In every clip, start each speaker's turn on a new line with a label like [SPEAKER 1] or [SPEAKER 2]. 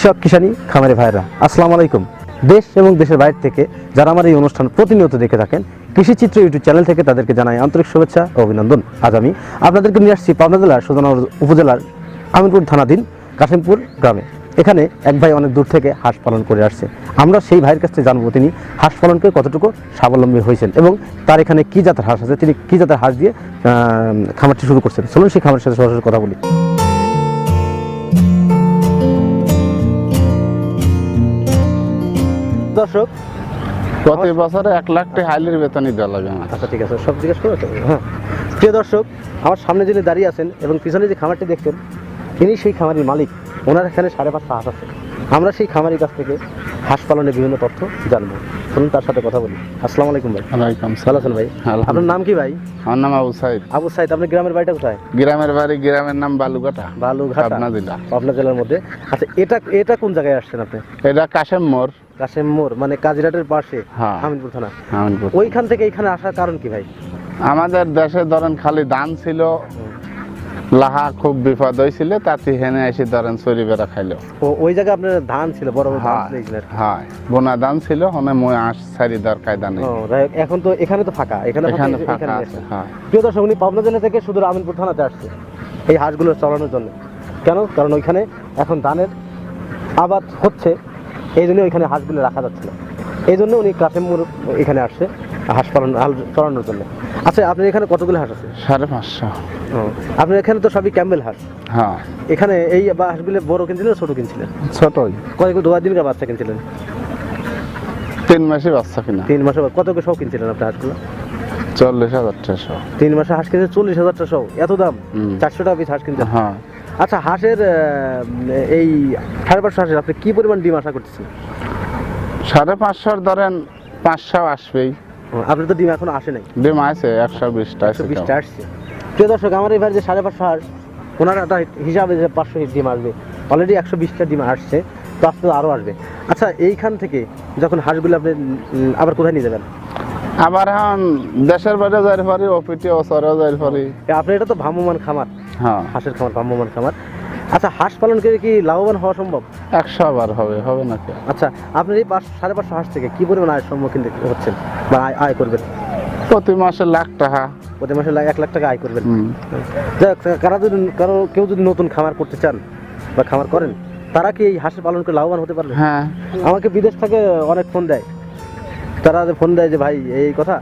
[SPEAKER 1] কৃষক, কিষানি, খামারি ভাইরা আসসালামু আলাইকুম। দেশ এবং দেশের বাইরে থেকে যারা আমার এই অনুষ্ঠান প্রতিনিয়ত দেখে থাকেন, কৃষি চিত্র ইউটিউব চ্যানেল থেকে তাদেরকে জানাই আন্তরিক শুভেচ্ছা ও অভিনন্দন। আজ আমি আপনাদেরকে নিয়ে আসছি পাবনা জেলার সুদনগর উপজেলার আমিনপুর থানাধীন কাশিমপুর গ্রামে। এখানে এক ভাই অনেক দূর থেকে হাঁস পালন করে আসছে। আমরা সেই ভাইয়ের কাছ থেকে জানব তিনি হাঁস পালন করে কতটুকু স্বাবলম্বী হয়েছেন এবং তার এখানে কী জাতের হাঁস আছে, তিনি কী জাতের হাঁস দিয়ে খামারটি শুরু করছেন। চলুন সেই খামারের সাথে সরাসরি কথা বলি। দর্শক
[SPEAKER 2] প্রতি বছরে এক লাখ টাকা হাইলির বেতনই দেওয়া লাগে আমার
[SPEAKER 1] আচ্ছা ঠিক আছে সব জিজ্ঞেস করো তো? হ্যাঁ। প্রিয় দর্শক আমার সামনে যিনি দাঁড়িয়ে আছেন এবং পিছনে যে খামারটি দেখছেন ইনি সেই খামারির মালিক। ওনার এখানে সাড়ে পাঁচশো হাঁস আছে। আমরা সেই খামারির কাছ থেকে হাঁস পালনের বিভিন্ন তথ্য জানব। চলুন তার সাথে কথা বলি। আসসালামু আলাইকুম ভাই।
[SPEAKER 2] ওয়ালাইকুম
[SPEAKER 1] ভালো আছেন ভাই? আপনার নাম কি ভাই?
[SPEAKER 2] আমার নাম আবু সাইদ।
[SPEAKER 1] আবু সাইদ আপনার গ্রামের বাড়িটা কোথায়?
[SPEAKER 2] গ্রামের বাড়ি গ্রামের নাম বালুঘাটা।
[SPEAKER 1] বালুঘাটা।
[SPEAKER 2] পাবনা জেলা।
[SPEAKER 1] পাবনা জেলার মধ্যে। আচ্ছা এটা এটা কোন জায়গায় আসছেন আপনি?
[SPEAKER 2] এটা কাশেম মোড়।
[SPEAKER 1] কাশেম মোড় মানে কাজিরাটের পাশে
[SPEAKER 2] হ্যাঁ।
[SPEAKER 1] হামিদপুর থানা।
[SPEAKER 2] আমিনপুর
[SPEAKER 1] ওইখান থেকে এখানে আসার কারণ কি ভাই?
[SPEAKER 2] আমাদের দেশে ধরেন খালি ধান ছিল লাহা খুব বিপদ হয়েছিল তাতে হেনে এসে ধরেন চুরি বেড়া খাইলো।
[SPEAKER 1] ও ওই জায়গায় আপনার ধান ছিল বড় বড় ধান
[SPEAKER 2] হয়
[SPEAKER 1] ছিল এখানে।
[SPEAKER 2] বোনা ধান ছিল হনে মই আঁশ সারি দর কায়দা নেই।
[SPEAKER 1] ও, যাই হোক, এখন তো এখানে তো ফাঁকা এখানে
[SPEAKER 2] এখানে
[SPEAKER 1] ফাঁকা,
[SPEAKER 2] আছে।
[SPEAKER 1] প্রিয় দর্শক উনি পাবনা জেলা থেকে শুধু আমিনপুর থানাতে আসছে এই হাঁসগুলো চড়ানোর জন্য। কেন? কারণ ওইখানে এখন ধানের আবাদ হচ্ছে। এই জন্য ওইখানে হাঁসগুলো রাখা যাচ্ছে না। এই জন্য উনি কাশেমপুর এখানে আসছে হাঁস পালন হাল চড়ানোর জন্য। আচ্ছা আপনার এখানে কতগুলো হাঁস আছে?
[SPEAKER 2] সাড়ে পাঁচশো।
[SPEAKER 1] ও, আপনার এখানে তো সবই ক্যাম্বেল হাঁস।
[SPEAKER 2] হ্যাঁ।
[SPEAKER 1] এখানে এই হাঁসগুলো বড় কিনছিলেন ছোট কিনছিলেন?
[SPEAKER 2] ছোটই।
[SPEAKER 1] কয়েক দু দিনকার বাচ্চা কিনছিলেন?
[SPEAKER 2] তিন মাসে বাচ্চা কিনা।
[SPEAKER 1] তিন মাসে কত করে সব কিনছিলেন আপনার হাঁসগুলো?
[SPEAKER 2] চল্লিশ হাজার ছশো
[SPEAKER 1] তিন মাসে হাঁস কিনছে চল্লিশ হাজার টাকা এত দাম? চারশো টাকা পিস হাঁস কিনছেন
[SPEAKER 2] হ্যাঁ।
[SPEAKER 1] আচ্ছা হাঁসের এই সাড়ে পাঁচশো হাঁসের আপনি কি পরিমাণ ডিম আশা করতেছেন?
[SPEAKER 2] সাড়ে পাঁচশোর ধরেন পাঁচশো আসবেই।
[SPEAKER 1] আপনার তো ডিম এখন আসে নাই।
[SPEAKER 2] ডিম আছে একশো বিশটা
[SPEAKER 1] একশো বিশটা আসছে। প্রিয় দর্শক আমার এবার যে সাড়ে পাঁচশো হাঁস ওনার একটা হিসাবে যে পাঁচশো ডিম আসবে অলরেডি একশো বিশটা ডিম আসছে তো আস্তে আরও আসবে। আচ্ছা এইখান থেকে যখন হাঁসগুলো আপনি আবার কোথায় নিয়ে যাবেন?
[SPEAKER 2] আবার এখন দেশের বাইরে যাইতে পারি অফিসে ওসরেও যাইতে পারি।
[SPEAKER 1] এ, আপনার এটা তো ভ্রাম্যমান খামার। হাঁসের খামার ভ্রাম্যমান খামার। আচ্ছা হাঁস পালন করে কি লাভবান হওয়া সম্ভব?
[SPEAKER 2] একশো আবার হবে হবে না
[SPEAKER 1] আচ্ছা আপনার এই পাঁচ সাড়ে পাঁচশো হাঁস থেকে কি পরিমাণ আয়ের সম্মুখীন হচ্ছেন বা আয় আয় করবেন?
[SPEAKER 2] প্রতি মাসে লাখ টাকা।
[SPEAKER 1] প্রতি মাসে এক লাখ টাকা আয় করবেন। কারা যদি কারও কেউ যদি নতুন খামার করতে চান বা খামার করেন তারা কি এই হাঁসের পালন করে লাভবান হতে পারবে?
[SPEAKER 2] হ্যাঁ।
[SPEAKER 1] আমাকে বিদেশ থেকে অনেক ফোন দেয়। তারা ফোন দেয় যে ভাই এই কথা।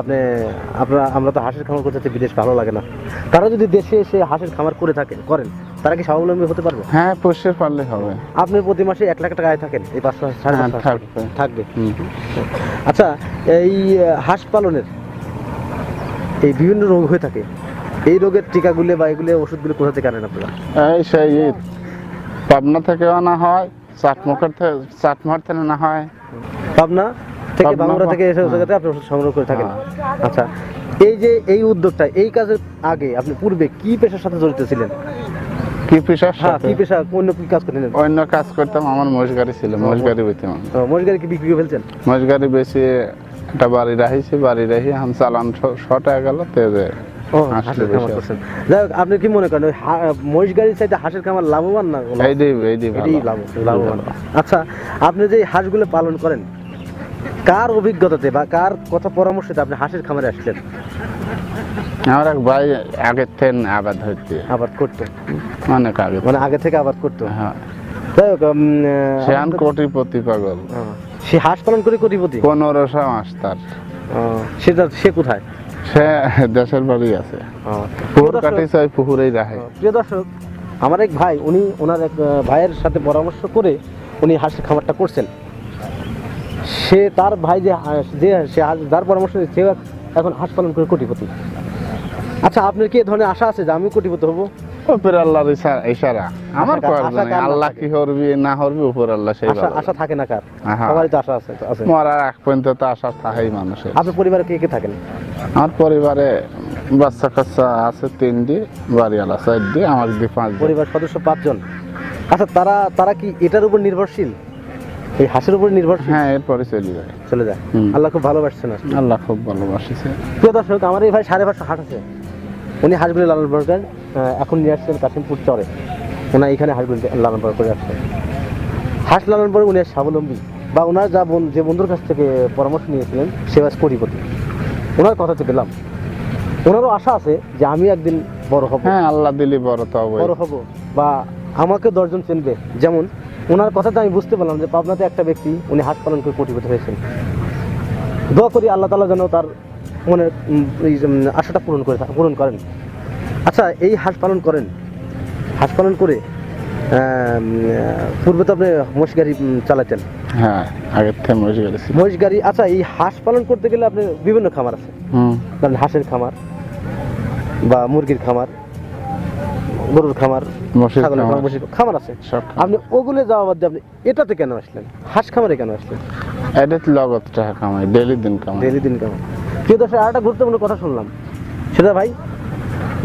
[SPEAKER 1] আপনি আপনারা আমরা তো হাঁসের খামার করতে বিদেশ ভালো লাগে না। তারা যদি দেশে এসে হাঁসের খামার করে থাকেন করেন তারা কি স্বাবলম্বী হতে পারবে?
[SPEAKER 2] হ্যাঁ পুষে পারলে হবে।
[SPEAKER 1] আপনি প্রতি মাসে এক লাখ টাকা আয় থাকেন এই পাঁচশো সাড়ে
[SPEAKER 2] হ্যাঁ? থাকবে।
[SPEAKER 1] থাকবে। আচ্ছা এই হাঁস পালনের এই বিভিন্ন রোগ হয়ে থাকে এই রোগের টিকাগুলো বা এগুলো ওষুধগুলো কোথা থেকে আনেন আপনারা?
[SPEAKER 2] এই সেই পাবনা থেকে আনা হয় চাটমুখের চাটমার থেকে না হয়।
[SPEAKER 1] পাবনা? থেকে বাংলা থেকে এসে
[SPEAKER 2] হ্যাঁ।
[SPEAKER 1] জায়গাতে আপনি সংগ্রহ করে থাকেন। আচ্ছা এই যে এই উদ্যোগটা এই কাজের আগে আপনি পূর্বে কি পেশার সাথে জড়িত ছিলেন?
[SPEAKER 2] কি পেশার
[SPEAKER 1] হ্যাঁ
[SPEAKER 2] সাথে?
[SPEAKER 1] কি পেশা অন্য কি কাজ করতেন?
[SPEAKER 2] অন্য কাজ করতাম আমার ছিল
[SPEAKER 1] কি বিক্রি করে ফেলছেন?
[SPEAKER 2] একটা বাড়ি রাখিছি বাড়ি রাখি এখন চালান শর্ট হয়ে গেল তেজে
[SPEAKER 1] যাই হোক আপনি কি মনে করেন মহিষ গাড়ির চাইতে হাঁসের খামার লাভবান না
[SPEAKER 2] এই দিই এই দিই
[SPEAKER 1] এটাই লাভ লাভবান। আচ্ছা আপনি যে হাঁসগুলো পালন করেন কার অভিজ্ঞতাতে বা কার কথা পরামর্শতে আপনি হাঁসের খামারে আসলেন?
[SPEAKER 2] আমার এক ভাই আগের থেকে আবাদ হইতে।
[SPEAKER 1] আবাদ করতে?
[SPEAKER 2] অনেক আগে।
[SPEAKER 1] মানে আগে থেকে আবাদ করতো?
[SPEAKER 2] হ্যাঁ।
[SPEAKER 1] যাই হোক উম,
[SPEAKER 2] সে
[SPEAKER 1] আহ,
[SPEAKER 2] আন কোটিপতি পাগল।
[SPEAKER 1] সে হাঁস পালন করে কোটিপতি?
[SPEAKER 2] পনেরোশো মাস তার।
[SPEAKER 1] সেটা সে কোথায়?
[SPEAKER 2] সে দেশের বাড়ি আছে। পুকুর কাটি চাই পুকুরেই রাখে।
[SPEAKER 1] প্রিয় দর্শক আমার এক ভাই উনি ওনার এক ভাইয়ের সাথে পরামর্শ করে উনি হাঁসের খামারটা করছেন। সে তার ভাই যে যে সে যার পরামর্শ সেও এখন হাঁস পালন করে কোটিপতি। আচ্ছা আপনার কি ধরনের আশা আছে যে আমি কোটিপতি হব?
[SPEAKER 2] উপর আল্লাহর ইশারা। আমার
[SPEAKER 1] আশা-
[SPEAKER 2] করার
[SPEAKER 1] আশা
[SPEAKER 2] জানি
[SPEAKER 1] কার না
[SPEAKER 2] আল্লাহ কি করবি না করবি উপর আল্লাহ সেই
[SPEAKER 1] আশা আশা থাকে না কার? সবারই তো আশা আছে আছে।
[SPEAKER 2] মরার এক পর্যন্ত তো আশা থাকেই মানুষের।
[SPEAKER 1] আপনার পরিবারে কে কে থাকেন?
[SPEAKER 2] আমার পরিবারে বাচ্চা কাচ্চা আছে তিন তিনটি বাড়িওয়ালা চারটি আমার দি পাঁচটি
[SPEAKER 1] পরিবার সদস্য পাঁচজন। আচ্ছা তারা তারা কি এটার উপর নির্ভরশীল? এই হাঁসের উপর নির্ভরশীল
[SPEAKER 2] হ্যাঁ এরপরে চলে যায়।
[SPEAKER 1] চলে যায়। আল্লাহ খুব ভালোবাসছেন
[SPEAKER 2] আল্লাহ খুব ভালোবাসিছে।
[SPEAKER 1] প্রিয় দর্শক আমার এই ভাই সাড়ে পাঁচশো হাট আছে। উনি হাঁসগুলি লালন পালন করেন। এখন নিয়ে আসছেন কাশিমপুর চরে। ওনা এখানে হাঁসগুলি লালন পালন করে আসছেন। হাঁস লালন উনি স্বাবলম্বী। বা ওনার যা বন- যে বন্ধুর কাছ থেকে পরামর্শ নিয়েছিলেন সে কোটিপতি। ওনার কথা তো পেলাম। ওনারও আশা আছে যে আমি একদিন বড় হব।
[SPEAKER 2] হ্যাঁ আল্লাহ দিলি বড় তো
[SPEAKER 1] বড় হব। বা আমাকে দশজন চিনবে। যেমন ওনার কথাতে আমি বুঝতে পারলাম যে পাবনাতে একটা ব্যক্তি উনি হাঁস পালন করে কোটিপতি হয়েছেন। দোয়া করি আল্লাহ তালা যেন তার মনের আশাটা পূরণ করে পূরণ করেন। আচ্ছা এই হাঁস পালন করেন হাঁস পালন করে পূর্বে তো আপনি মোষ গাড়ি চালাতেন।
[SPEAKER 2] হ্যাঁ আগের থেকে
[SPEAKER 1] মহিষ গাড়ি আচ্ছা এই হাঁস পালন করতে গেলে আপনি বিভিন্ন খামার আছে। ধরেন হাঁসের খামার বা মুরগির খামার গরুর খামার খামার। আছে। আপনি ওগুলো যাওয়া বাদ আপনি এটাতে কেন আসলেন? হাঁস খামারে কেন আসলেন?
[SPEAKER 2] এটা লগত টাকা কামাই ডেলি দিন কামাই
[SPEAKER 1] ডেইলি দিন কামাই কেউ দশের আরেকটা গুরুত্বপূর্ণ কথা শুনলাম। সেটা ভাই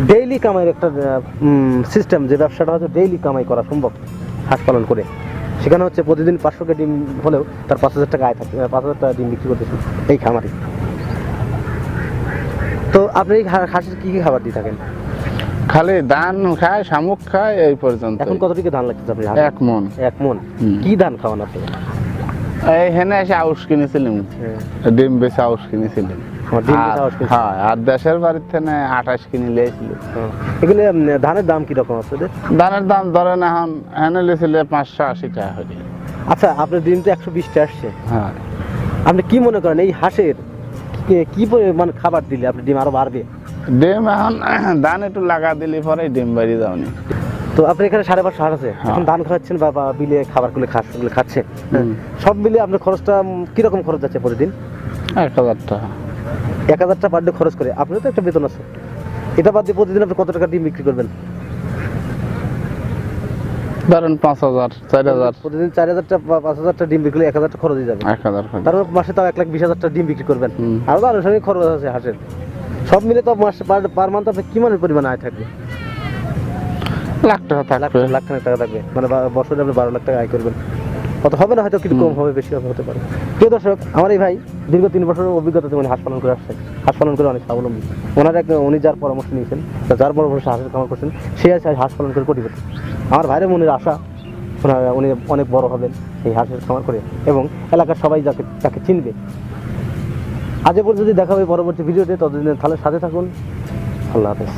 [SPEAKER 1] ডেইলি কামাইয়ের একটা সিস্টেম যে ব্যবসাটা হচ্ছে ডেইলি কামাই করা সম্ভব হাঁস পালন করে। সেখানে হচ্ছে প্রতিদিন পাঁচশো কে ডিম হলেও তার পাঁচ হাজার টাকা আয় থাকে পাঁচ হাজার টাকা ডিম বিক্রি করতেছে এই খামারে। তো আপনি এই হাঁসের কী কী খাবার দিয়ে থাকেন?
[SPEAKER 2] খালি ধান খায় শামুক খায় এই পর্যন্ত
[SPEAKER 1] এখন কত টাকা ধান লাগতেছে আপনি
[SPEAKER 2] এক মন।
[SPEAKER 1] এক মন? কি ধান খাওয়ান আপনি?
[SPEAKER 2] এই হেনে এসে আউশ কিনেছিলাম। ডিম বেশি আউশ কিনেছিলাম। আর- হ্যাঁ আর দেশের বাড়ির থেকে আঠাশ কিনে লিয়েছিল
[SPEAKER 1] হ্যাঁ। এগুলো ধানের দাম কীরকম আছে
[SPEAKER 2] ধানের দাম ধরেন এখন হেনে লিয়েছিল পাঁচশো আশি টাকা হয়ে
[SPEAKER 1] আচ্ছা আপনার ডিম তো একশো বিশটা আসছে।
[SPEAKER 2] হ্যাঁ।
[SPEAKER 1] আপনি কি মনে করেন এই হাঁসের কি- পরিমাণ খাবার দিলে আপনি ডিম আরও বাড়বে?
[SPEAKER 2] ডিম এখন ধান একটু লাগা দিলে পরে ডিম বাড়ি যাওনি।
[SPEAKER 1] তো আপনি এখানে সাড়ে পাঁচশো হাট আছে।
[SPEAKER 2] হ্যাঁ।
[SPEAKER 1] এখন ধান খাওয়াচ্ছেন বা বিলে খাবারগুলো খাচ্ছে।
[SPEAKER 2] হুম।
[SPEAKER 1] সব মিলে আপনার খরচটা কীরকম খরচ যাচ্ছে প্রতিদিন?
[SPEAKER 2] এক হাজার টাকা।
[SPEAKER 1] এক হাজার টাকা পার ডে খরচ করে। আপনার তো একটা বেতন আছে। এটা বাদ দিয়ে প্রতিদিন আপনি কত টাকা ডিম বিক্রি করবেন?
[SPEAKER 2] ধরেন পাঁচ হাজার চার হাজার।
[SPEAKER 1] প্রতিদিন চার হাজার টাকা পাঁচ হাজার টাকা ডিম বিক্রি এক হাজার টাকা খরচ হয়ে যাবে।
[SPEAKER 2] এক হাজার।
[SPEAKER 1] তারপর মাসে তাও এক লাখ বিশ হাজার টাকা ডিম বিক্রি করবেন।
[SPEAKER 2] হুম।
[SPEAKER 1] আরও আনুষঙ্গিক খরচ আছে হাঁসের সব মিলে তো মাসে পার মান্থ আপনার কি মানের পরিমাণ আয় থাকবে?
[SPEAKER 2] লাখ টাকা
[SPEAKER 1] লাখ
[SPEAKER 2] থাকবে।
[SPEAKER 1] লাখ খানেক টাকা থাকবে। মানে বছরে আপনি বারো লাখ টাকা আয় করবেন। কত হবে না হয়তো কিন্তু কম হবে বেশি হবে হতে পারে। প্রিয় দর্শক আমার এই ভাই দীর্ঘ তিন বছরের অভিজ্ঞতা উনি হাঁস পালন করে আসছেন। হাঁস পালন করে অনেক স্বাবলম্বী। ওনার এক উনি যার পরামর্শ নিয়েছেন যার পরামর্শ হাঁসের খামার করছেন সে আছে হাঁস পালন করে কোটিপতি আমার ভাইয়ের মনের আশা ওনার- উনি অনেক বড় হবেন এই হাঁসের খামার করে। এবং এলাকার সবাই যাকে তাকে চিনবে। আজ পর্যন্ত দেখা হবে পরবর্তী ভিডিওতে। ততদিন তাহলে সাথে থাকুন। আল্লাহ হাফেজ।